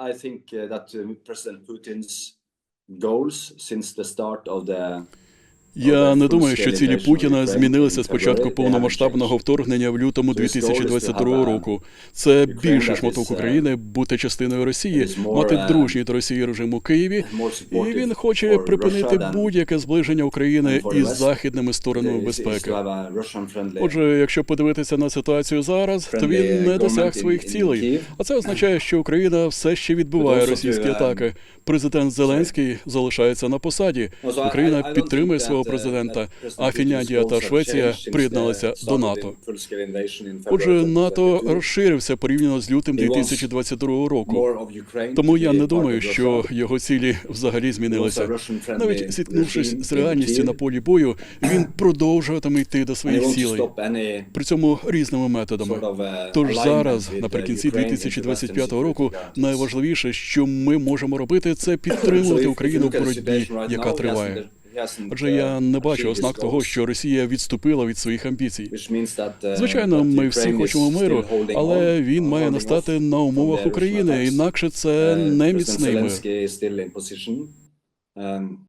I think uh, that uh, President Putin's goals since the start of the Я не думаю, що цілі Путіна змінилися з початку повномасштабного вторгнення в лютому 2022 року. Це більший шматок України бути частиною Росії, мати дружній до Росії режим у Києві. І він хоче припинити будь-яке зближення України із західними сторонами безпеки. Отже, якщо подивитися на ситуацію зараз, то він не досяг своїх цілей. А це означає, що Україна все ще відбиває російські атаки. Президент Зеленський залишається на посаді. Україна підтримує свого президента, а Фінляндія та Швеція приєдналися до НАТО. Отже, НАТО розширився порівняно з лютим 2022 року. Тому я не думаю, що його цілі взагалі змінилися. Навіть зіткнувшись з реальністю на полі бою, він продовжуватиме йти до своїх цілей. При цьому різними методами. Тож зараз, наприкінці 2025 року, найважливіше, що ми можемо робити, це підтримувати Україну в боротьбі, яка триває. Адже я не бачу ознак того, що Росія відступила від своїх амбіцій. Звичайно, ми всі хочемо миру, але він має настати на умовах України, інакше це не міцний мир. мир.